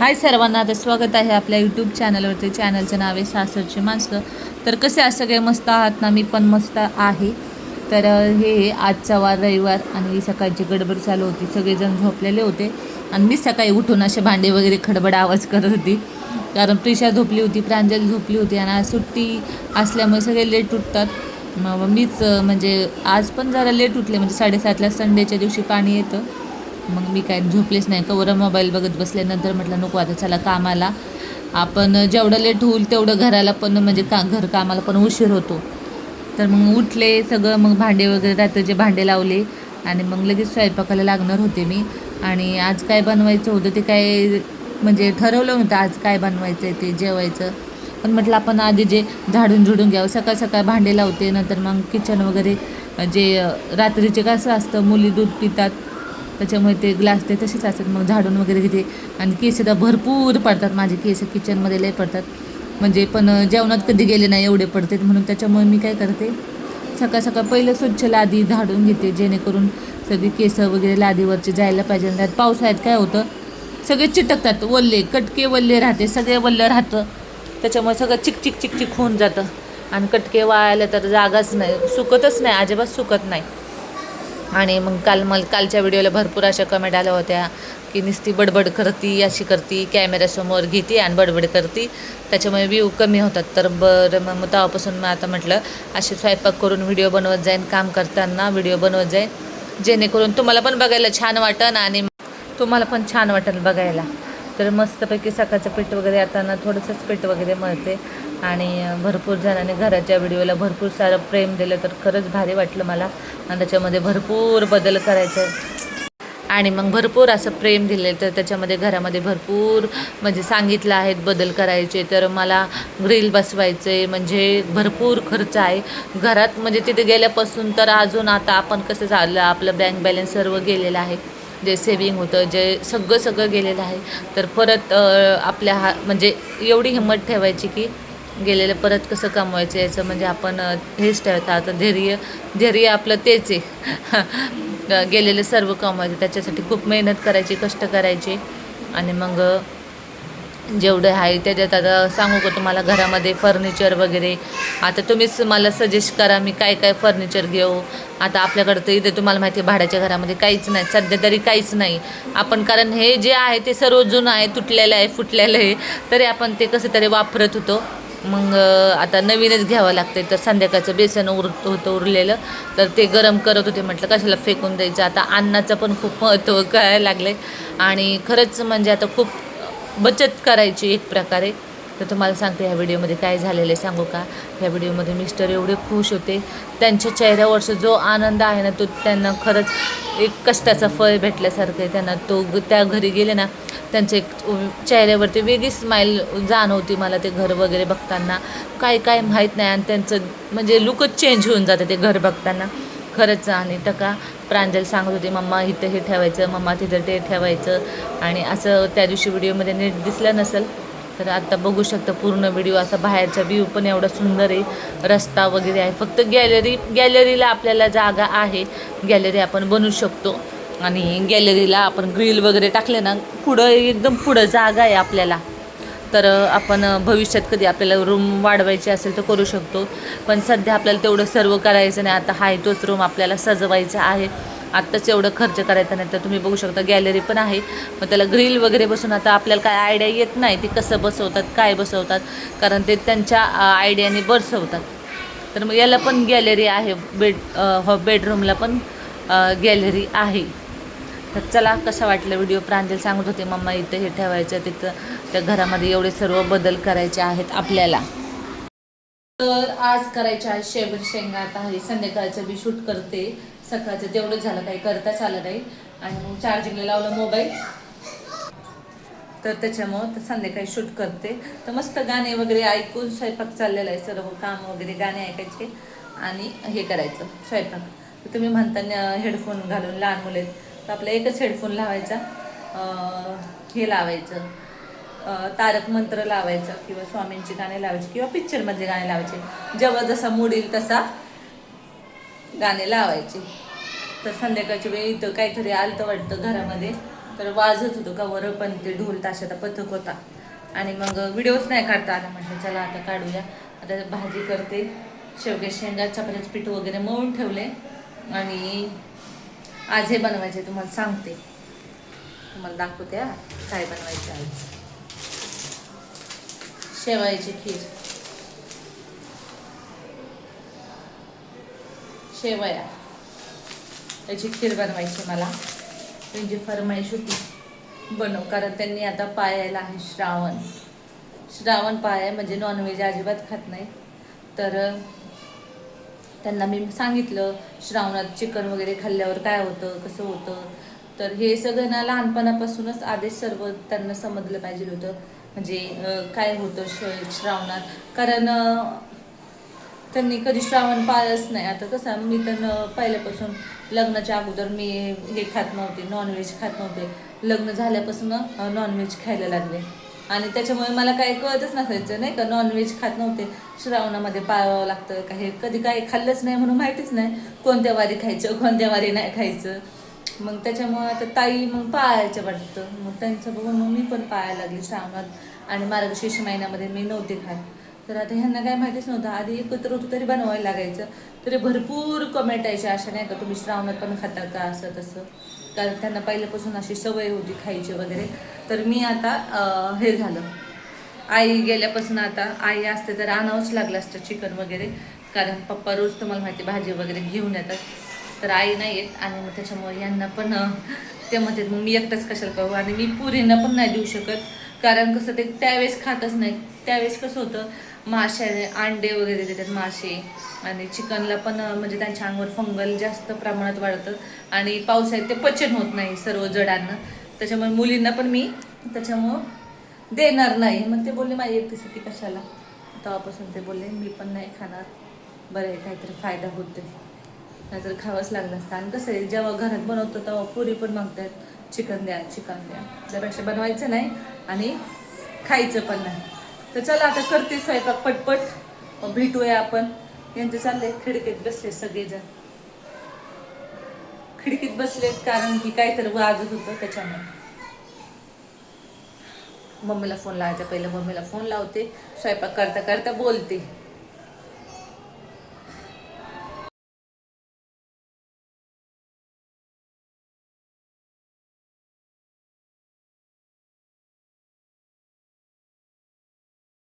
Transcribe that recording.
हाय सर्वांना तर स्वागत आहे आपल्या यूट्यूब चॅनलवरती चॅनलचं नाव आहे सासरची माणसं. तर कसे आज सगळे मस्त आहात ना? मी पण मस्त आहे. तर हे आजचा वार रविवार आणि सकाळची गडबड चालू होती. सगळेजण झोपलेले होते. आणि मी सकाळी उठून असे भांडे वगैरे खडबड आवाज करत होती. कारण प्रिशा झोपली होती प्रांजल झोपली होती आणि आज सुट्टी असल्यामुळे सगळे लेट उठतात. मग मीच म्हणजे आज पण जरा लेट उठले. म्हणजे साडेसातला संडेच्या दिवशी पाणी येतं. मग मी काय झोपलेच नाही. कवर मोबाईल बघत बसल्यानंतर म्हटलं नको आता चला कामाला. आपण जेवढं लेट होईल तेवढं घराला पण म्हणजे का घर कामाला पण उशीर होतो. तर मग उठले सगळं मग भांडे वगैरे रात्रीचे भांडे लावले आणि मग लगेच स्वयंपाकाला लागणार होते मी. आणि आज काय बनवायचं होतं ते काय म्हणजे ठरवलं नव्हतं आज काय बनवायचं आहे ते जेवायचं. पण म्हटलं आपण आधी जे झाडून झुडून घ्यावं सकाळ सकाळ भांडे लावते नंतर मग किचन वगैरे जे रात्रीचे कसं असतं मुली दूध पितात त्याच्यामुळे ते ग्लास ते तसेच असतात. मग झाडून वगैरे घेते. आणि केस तर भरपूर पडतात. माझे केस किचनमध्ये लय पडतात. म्हणजे पण जेवणात कधी गेले नाही एवढे पडतात म्हणून त्याच्यामुळे मी काय करते सकाळ सकाळ पहिलं स्वच्छ लादी झाडून घेते जेणेकरून सगळी केस वगैरे लादीवरचे जायला पाहिजे. त्यात पावसाळ्यात काय होतं सगळे चिटकतात. वल्ले कटके वल्ले राहते. सगळे वल्लं राहतं. त्याच्यामुळे सगळं चिक चिक चिक चिक होऊन जातं. आणि कटके वाळायला तर जागाच नाही. सुकतच नाही. अजिबात सुकत नाही. आणि मग काल मला कालच्या व्हिडिओला भरपूर अशा कमेंट आल्या होत्या की नुसती बडबड करती अशी करती कॅमेऱ्यासमोर घेते आणि बडबड करती. त्याच्यामुळे व्ह्यू कमी होतात. तर बरं मग तेव्हापासून मग आता म्हटलं असे स्वयंपाक करून व्हिडिओ बनवत जाईन काम करताना व्हिडिओ बनवत जाईन. जेणेकरून तुम्हाला पण बघायला छान वाटन आणि तुम्हाला पण छान वाटेल बघायला. तर मस्तपैकी सकाळचं पीठ वगैरे आताना थोडंसंच पीठ वगैरे मळते. आणि भरपूर जणांनी घराच्या व्हिडिओला भरपूर सारं प्रेम दिलं तर खरंच भारी वाटलं मला. आणि त्याच्यामध्ये भरपूर बदल करायचं. आणि मग भरपूर असं प्रेम दिले तर त्याच्यामध्ये घरामध्ये भरपूर म्हणजे सांगितलं आहेत बदल करायचे. तर मला ग्रिल बसवायचे म्हणजे भरपूर खर्च आहे. घरात म्हणजे तिथे गेल्यापासून तर अजून आता आपण कसं झालं आपलं बँक बॅलन्स सर्व गेलेलं आहे. जे सेविंग होतं जे सगळं सगळं गेलेलं आहे. तर परत आपल्या हा म्हणजे एवढी हिंमत ठेवायची की गेलेलं परत कसं कमवायचं याचं म्हणजे आपण हेच ठेवतो आता धैर्य धैर्य आपलं तेच आहे. गेलेलं सर्व कमवायचं. त्याच्यासाठी खूप मेहनत करायची कष्ट करायचे. आणि मग जेवढं आहे त्याच्यात आता सांगू का तुम्हाला घरामध्ये फर्निचर वगैरे? आता तुम्हीच मला सजेस्ट करा मी काय काय फर्निचर घेऊ. आता आपल्याकडं तर इथे तुम्हाला माहिती आहे भाड्याच्या घरामध्ये काहीच नाही. सध्या तरी काहीच नाही. आपण कारण हे जे आहे ते सर्व जुनं आहे तुटलेलं आहे फुटलेलं आहे. तरी आपण ते कसं तरी वापरत होतो. मग आता नवीनच घ्यावं लागतं तर संध्याकाळचं बेसन उर होतं उरलेलं. तर ते गरम करत होते. म्हटलं कशाला फेकून द्यायचं? आता अन्नाचं पण खूप महत्त्व कळायला लागलं आणि खरंच म्हणजे आता खूप बचत करायची एक प्रकारे. तर तुम्हाला सांगते ह्या व्हिडिओमध्ये काय झालेलं आहे सांगू का? ह्या व्हिडिओमध्ये मिस्टर एवढे खुश होते. त्यांच्या चेहऱ्यावरचा जो आनंद आहे ना तो त्यांना खरंच एक कष्टाचा फळ भेटल्यासारखं आहे. त्यांना तो त्या घरी गेले ना त्यांचं एक चेहऱ्यावरती वेगळी स्माईल जाणवती मला ते घर वगैरे बघताना. काय काय माहीत नाही. आणि त्यांचं म्हणजे लुकच चेंज होऊन जातं ते घर बघताना. खरंच आणि तर का प्रांजल सांगत होती मम्मा इथं हे ठेवायचं मम्मा तिथं ते ठेवायचं. आणि असं त्या दिवशी व्हिडिओमध्ये नीट दिसलं नसेल तर आता बघू शकता पूर्ण व्हिडिओ. असा बाहेरचा व्ह्यू पण एवढा सुंदर आहे. रस्ता वगैरे आहे. फक्त गॅलरी गॅलरीला आपल्याला जागा आहे. गॅलरी आपण बनवू शकतो. आणि गॅलरीला आपण ग्रिल वगैरे टाकले ना पुढं एकदम पुढं जागा आहे आपल्याला. तर आपण भविष्यात कधी आपल्याला रूम वाढवायची असेल तर करू शकतो. पण सध्या आपल्याला तेवढं सर्व करायचं नाही. आता हाय तोच रूम आपल्याला सजवायचा आहे. आत्ताच एवढं खर्च करायचा नाही तर तुम्ही बघू शकता गॅलरी पण आहे. मग त्याला ग्रिल वगैरे बसून आता आपल्याला काय आयडिया येत नाही. ते कसं बसवतात काय बसवतात? कारण ते त्यांच्या आयडियाने बसवतात. तर मग याला पण गॅलरी आहे. बेड हो बेडरूमला पण गॅलरी आहे. तर चला कसं वाटलं व्हिडिओ प्रांजल सांगत होते मम्मा इथं हे ठेवायचं तिथं त्या घरामध्ये एवढे सर्व बदल करायचे आहेत आपल्याला. तर आज करायचे आहे शेवट शेंगा. आता हे संध्याकाळचं मी शूट करते. सकाळचं तेवढं झालं काही करताच आलं नाही. आणि मग चार्जिंगला लावलं मोबाईल तर त्याच्यामुळं तर संध्याकाळी शूट करते. तर मस्त गाणे वगैरे ऐकून स्वयंपाक चाललेला आहे. सर्व काम वगैरे गाणे ऐकायचे. आणि हे करायचं स्वयंपाक. तर तुम्ही म्हणता हेडफोन घालून लहान मुले तर आपला एकच हेडफोन लावायचा. हे लावायचं. तारक मंत्र लावायचं किंवा स्वामींची गाणे लावायची किंवा पिक्चरमधले गाणे लावायचे. जेव्हा जसा मूड येईल तसा गाणे लावायचे. तर संध्याकाळच्या वेळी इथं काहीतरी आलतं वाटतं घरामध्ये. तर वाजत होतं कवर पण ते ढोल ताशाचा पथक होता. आणि मग व्हिडिओच नाही काढता आला. म्हटलं चला आता काढूया. आता भाजी करते. शेवगे शेंगा चपात्याचं पीठ वगैरे मळून ठेवले. आणि आज हे बनवायचे तुम्हाला सांगते. तुम्हाला दाखवते काय बनवायचं आज. शेवायची खीर. शेवया. त्याची खीर बनवायची मला. त्यांची फरमाईश होती. बनव कारण त्यांनी आता पायायला आहे श्रावण. श्रावण पाय म्हणजे नॉनव्हेज अजिबात खात नाही. तर त्यांना मी सांगितलं श्रावणात चिकन वगैरे खाल्ल्यावर काय होतं कसं होतं? तर हे सगळं ना लहानपणापासूनच आदेश सर्व त्यांना समजलं पाहिजे होतं. म्हणजे काय होतं श श्रावणात? कारण त्यांनी कधी श्रावण पाळलंच नाही. आता कसं मी तर पहिल्यापासून लग्नाच्या अगोदर मी हे खात नव्हते नॉनव्हेज खात नव्हते. लग्न झाल्यापासून नॉनव्हेज खायला लागले. आणि त्याच्यामुळे मला काही कळतच नसायचं नाही का? नॉनव्हेज खात नव्हते. श्रावणामध्ये पाळावं लागतं काही हे कधी काही खाल्लंच नाही म्हणून माहितीच नाही. कोणत्या वारी खायचं कोणत्या वारी नाही खायचं. मग त्याच्यामुळे आता ताई मग पाळायचं वाटतं. मग त्यांचं बघून मग मी पण पाळायला लागली श्रावणात. आणि मार्गशीर्ष महिन्यामध्ये मी नव्हते खात. तर आता ह्यांना काय माहितीच नव्हतं. आधी एकत्र होतं तरी बनवायला लागायचं. तरी भरपूर कमेंट यायचे. अशा नाही का तुम्ही श्रावणात पण खाता का? असं तसं. कारण त्यांना पहिल्यापासून अशी सवय होती खायची वगैरे. तर मी आता हे झालं. आई गेल्यापासून आता आई असते तर आणावंच लागलं असतं चिकन वगैरे. कारण पप्पा रोज तुम्हाला माहिती भाजी वगैरे घेऊन येतात. तर आई नाही येत आणि मग त्याच्यामुळे यांना पण ते म्हणतात मग मी एकटाच कशाला पाहू? आणि मी पुरींना पण नाही देऊ शकत. कारण कसं ते त्यावेळेस खातच नाही. त्यावेळेस कसं होतं मासे अंडे वगैरे देतात मासे. आणि चिकनला पण म्हणजे त्यांच्या अंगावर फंगल जास्त प्रमाणात वाढतं. आणि पावसाळ्यात ते पचन होत नाही सर्व जडांना. त्याच्यामुळे मुलींना पण मी त्याच्यामुळं देणार नाही. मग ते बोलले माझी एकटीसाठी कशाला? तेव्हापासून ते बोलले मी पण नाही खाणार. बरं आहे काहीतरी फायदा होतो नाहीतर खावंच लागलं असतं आणि कसं आहे जेव्हा घरात बनवतो तेव्हा पुरी पण मागतात. चिकन द्या चिकन द्या. त्यापेक्षा बनवायचं नाही आणि खायचं पण नाही. तर चला आता करते स्वयंपाक पटपट. भेटूया आपण. यांचं चाललंय खिडकीत बसले सगळेजण. खिडकीत बसलेत कारण की काहीतरी वाजत होतं त्याच्यामुळे. मम्मीला फोन लावायचा. पहिलं मम्मीला फोन लावते. स्वयंपाक करता करता बोलते.